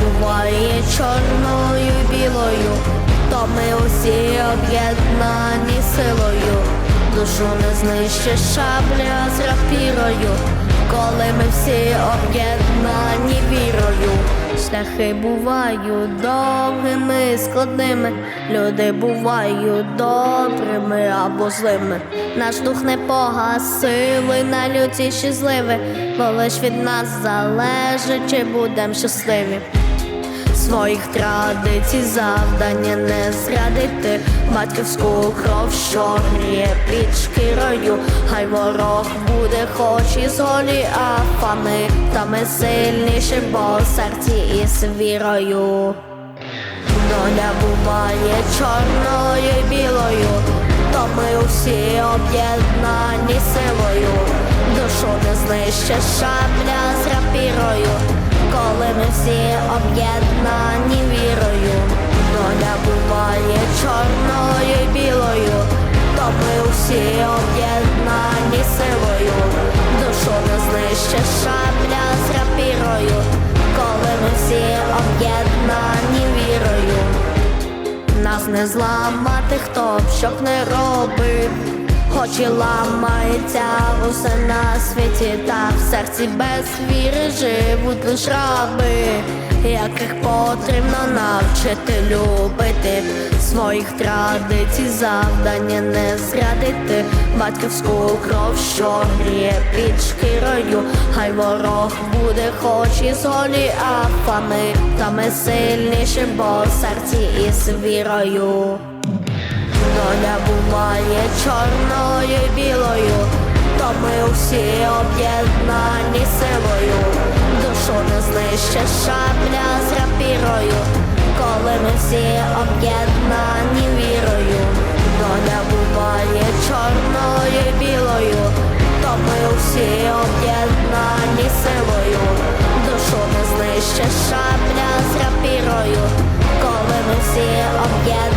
буває чорною білою, то ми усі об'єднані силою, душу не знищить шабля з рапірою, коли ми всі об'єднані вірою. Шляхи бувають довгими, складними, люди бувають добрими або злими. Наш дух не погасили на лютіші зливи, бо лиш від нас залежить, чи будем щасливі. Своїх традицій завдання не зрадити батьківську кров, що гріє під шкірою, хай ворог буде, хоч і з голі афами, та ми сильніші, бо в серці із вірою. Доля буває чорною і білою, то ми усі об'єднані силою, душу не знищить шабля з рапірою, коли ми всі об'єднані вірою. Доля буває чорною і білою, то ми усі об'єднані силою, знищить шабля з рапірою, коли ми всі об'єднані вірою. Нас не зламати, хто б щоб не робив, хоч і ламається усе на світі, та в серці без віри живуть лиш раби, яких потрібно навчити любити? Своїх традицій, завдання не зрадити, батьківську кров, що гріє під шкірою, хай ворог буде, хоч і з голі та ми сильніші, бо в серці із вірою. Доля буває чорною і білою, то ми що не знища шабля з рапірою, коли ми всі об'єднані вірою, доля буває чорною білою, то ми всі об'єднані силою, душу не знища шабля з рапірою, коли ми всі об'єднані.